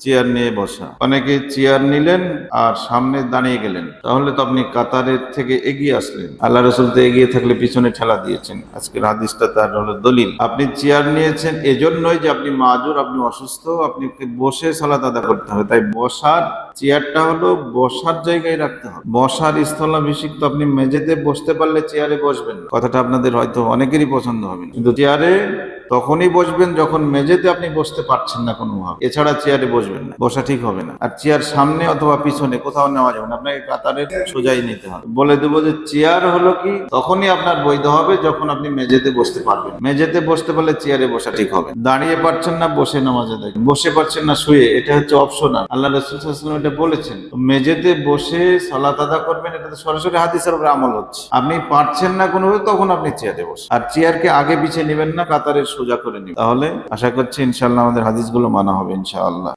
Chair নিয়ে বসা। অনেকে চেয়ার নিলেন আর সামনে দাঁড়িয়ে গেলেন। তাহলে তো আপনি কাতারের থেকে এগিয়ে আসলেন। আল্লাহ রসুল তো এগিয়ে থাকলে পিছনে ঠেলা দিয়েছেন। আজকের হাদিসটা তার হলো দলিল। আপনি চেয়ার নিয়েছেন এজন্যই যে আপনি মাজুর, আপনি অসুস্থ, আপনি বসে সালাদ আদা করতে হবে। তাই বসার চেয়ারটা হলো বসার জায়গায় রাখতে হবে। বসার স্থলাভিষিক্ত আপনি মেঝেতে বসতে পারলে চেয়ারে বসবেন না। কথাটা আপনাদের হয়তো অনেকেরই পছন্দ হবে কিন্তু চেয়ারে তখনই বসবেন যখন মেঝেতে আপনি বসতে পারছেন না কোনোভাবে। এছাড়া চেয়ারে বসবেন না। বসা ঠিক হবে না। আর চেয়ার সামনে অথবা পিছনে কোথাও নেওয়া যাবে না। আপনাকে কাতারের সোজাই নিতে হবে। বলে দেবো যে চেয়ার হলো কি, তখনই আপনার বৈধ হবে যখন আপনি মেঝেতে বসতে পারবেন মেঝেতে বসতে পারলে চেয়ারে বসা ঠিক হবে দাঁড়িয়ে পারছেন না, বসে নামাজে দেখেন বসে পারছেন না, শুয়ে। এটা হচ্ছে অপশনাল। আল্লাহ রসুল এটা বলেছেন, মেঝেতে বসে সালাত আদা করবেন এটা তো সরাসরি হাদিসের উপরে আমল হচ্ছে। আপনি পারছেন না কোনো তখন আপনি চেয়ারে বসে। আর চেয়ারকে আগে পিছিয়ে নেবেন না, কাতারের সোজা করে নেবেন। তাহলে আশা করছি ইনশাল্লাহ আমাদের হাদিসগুলো মানা হবে ইনশাআল্লাহ।